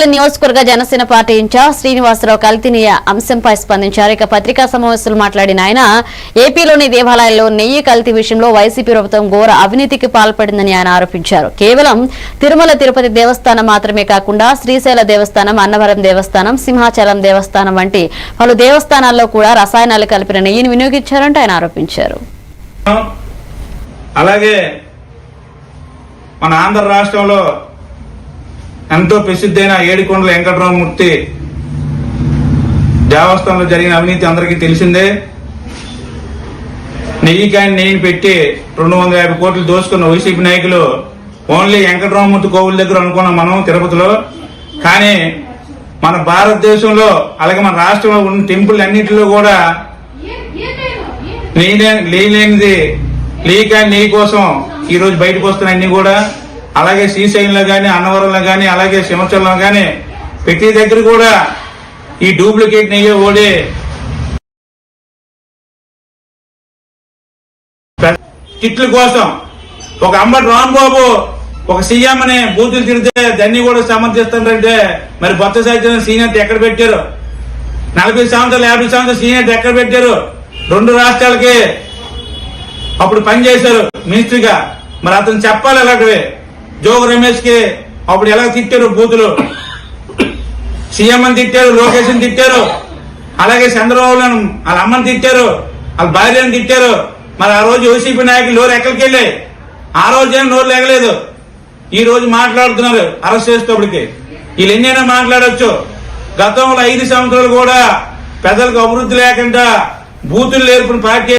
శ్రీశైలం నియోజకవర్గ Janasena party incharge Srinivasarao కల్తీనీయ అంశంపై స్పందించారు. ఇక పత్రికా సమావేశంలో మాట్లాడిన ఆయన ఏపీలోని దేవాలయాల్లో నెయ్యి కల్తీ విషయంలో వైసీపీ ప్రభుత్వం ఘోర అవినీతికి పాల్పడిందని ఆయన ఆరోపించారు. కేవలం తిరుమల తిరుపతి దేవస్థానం మాత్రమే కాకుండా శ్రీశైల దేవస్థానం అన్నవరం దేవస్థానం సింహాచలం దేవస్థానం వంటి పలు దేవస్థానాల్లో కూడా రసాయనాలు కలిపిన నెయ్యిని వినియోగించారంటూ ఆయన ఆరోపించారు. అలాగే మన ఆంధ్ర రాష్ట్రంలో ఎంతో ప్రసిద్ధైన ఏడుకొండల వెంకటరామమూర్తి దేవస్థానంలో జరిగిన అవినీతి అందరికీ తెలిసిందే. నెయ్యి కాని నెయ్యిని పెట్టి రెండు వందల యాభై కోట్లు దోసుకున్న వైసీపీ నాయకులు ఓన్లీ వెంకటరామమూర్తి కోవుల దగ్గర అనుకున్నాం మనం తిరుపతిలో. కానీ మన భారతదేశంలో అలాగే మన రాష్ట్రంలో ఉన్న టెంపుల్ అన్నింటిలో కూడా లేని- లేనిది కాని నెయ్యి కోసం ఈరోజు బయటకు వస్తున్నాయి అన్నీ కూడా అలాగే శ్రీశైలంలో కానీ అన్నవరంలో కానీ అలాగే సింహచలంలో కానీ ప్రతి దగ్గర కూడా ఈ డూప్లికేట్ నెయ్యి ఓడి కిట్ల కోసం ఒక అంబటి రాంబాబు ఒక సీఎం అని బూతులు తిరిగితే దాన్ని కూడా సమర్థిస్తుంటే మరి బొత్త సైతం సీనియర్ ఎక్కడ పెట్టారు? నలభై సంవత్సరాలు యాభై సంవత్సరాలు సీనియర్ ఎక్కడ పెట్టారు? రెండు రాష్ట్రాలకి అప్పుడు పని చేశారు మినిస్ట్రీగా. మరి అతను చెప్పాలి అలాంటివి జోగు రమేష్కి అప్పుడు ఎలా తిట్టారు బూతులు? సీఎం అని తిట్టారు లోకేష్ అని తిట్టారు అలాగే చంద్రబాబు వాళ్ళ అమ్మని తిట్టారు వాళ్ళ భార్యను తిట్టారు. మరి ఆ రోజు వైసీపీ నాయకులు నోరు ఎక్కడికి వెళ్ళాయి ఆ రోజు ఏం నోరు లేగలేదు. ఈ రోజు మాట్లాడుతున్నారు అరెస్ట్ చేసేటప్పటికి. వీళ్ళు ఎన్నైనా మాట్లాడొచ్చు. గతంలో ఐదు సంవత్సరాలు కూడా పెద్దలకు అభివృద్ధి లేకుండా బూతులు నేర్పిన పార్టీ